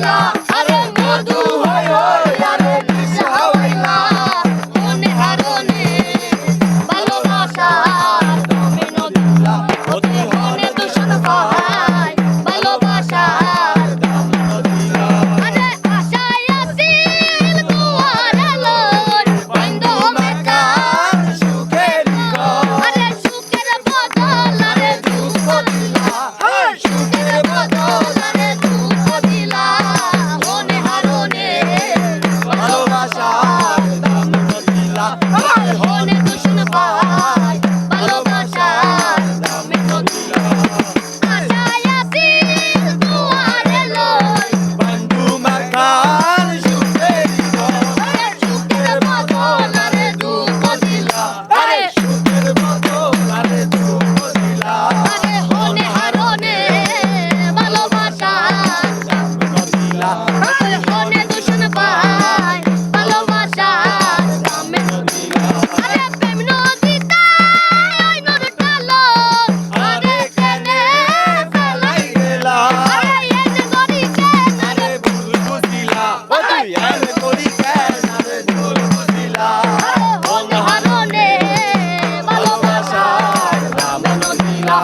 감사합니다. Hey, honey. ভালোবাসা রাম নদীলা